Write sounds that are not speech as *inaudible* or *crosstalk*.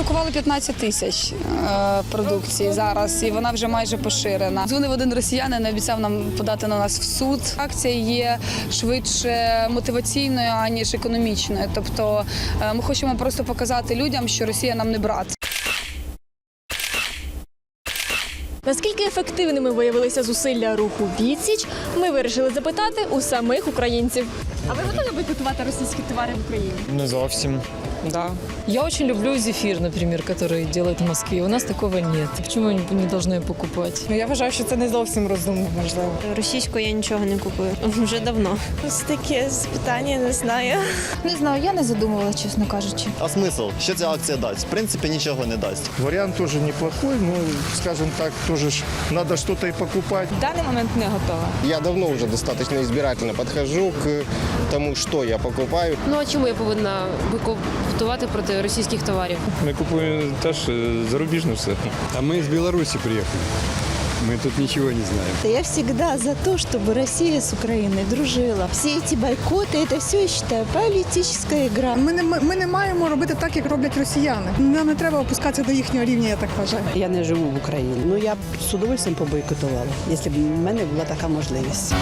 надрукували 15 тисяч е, продукції зараз, і вона вже майже поширена. Дзвонив один росіянин, обіцяв нам подати на нас в суд. Акція є швидше мотиваційною аніж економічною. Тобто е, ми хочемо просто показати людям, що Росія нам не брат. Наскільки ефективними виявилися зусилля руху відсіч, ми вирішили запитати у самих українців. А ви готові бойкотувати російські товари в Україні? Не зовсім. Да. Я очень люблю зефир, например, который делают в Москве. У нас такого нет. Почему они не должны покупать? Ну, я вважаю, що це не зовсім розумно, можливо. Російську я нічого не купую *laughs* вже давно. Ось таке питання не знаю. Не знаю, я не задумувала, чесно кажучи. А смисл? Що ця акція дасть? В принципі, нічого не дасть. Вариант тоже неплохой, но, скажем так, тоже ж надо что-то и покупать. В даний момент не готова. Я давно уже достаточно избирательно подхожу к тому, что я покупаю. Ну а чому я повинна бойкотувати проти російських товарів? Ми купуємо теж зарубіжне все. А мы из Беларуси приехали. Мы тут ничего не знаем. Я всегда за то, чтобы Россия с Украиной дружила. Все эти бойкоты, это все, я считаю, политическая игра. Ми не, ми не маємо робити так, як роблять росіяни. Нам не треба опускатися до їхнього рівня, я так вважаю. Я не живу в Україні. Ну я б з удовольствием побойкотувала, якщо б в мене була така можливість.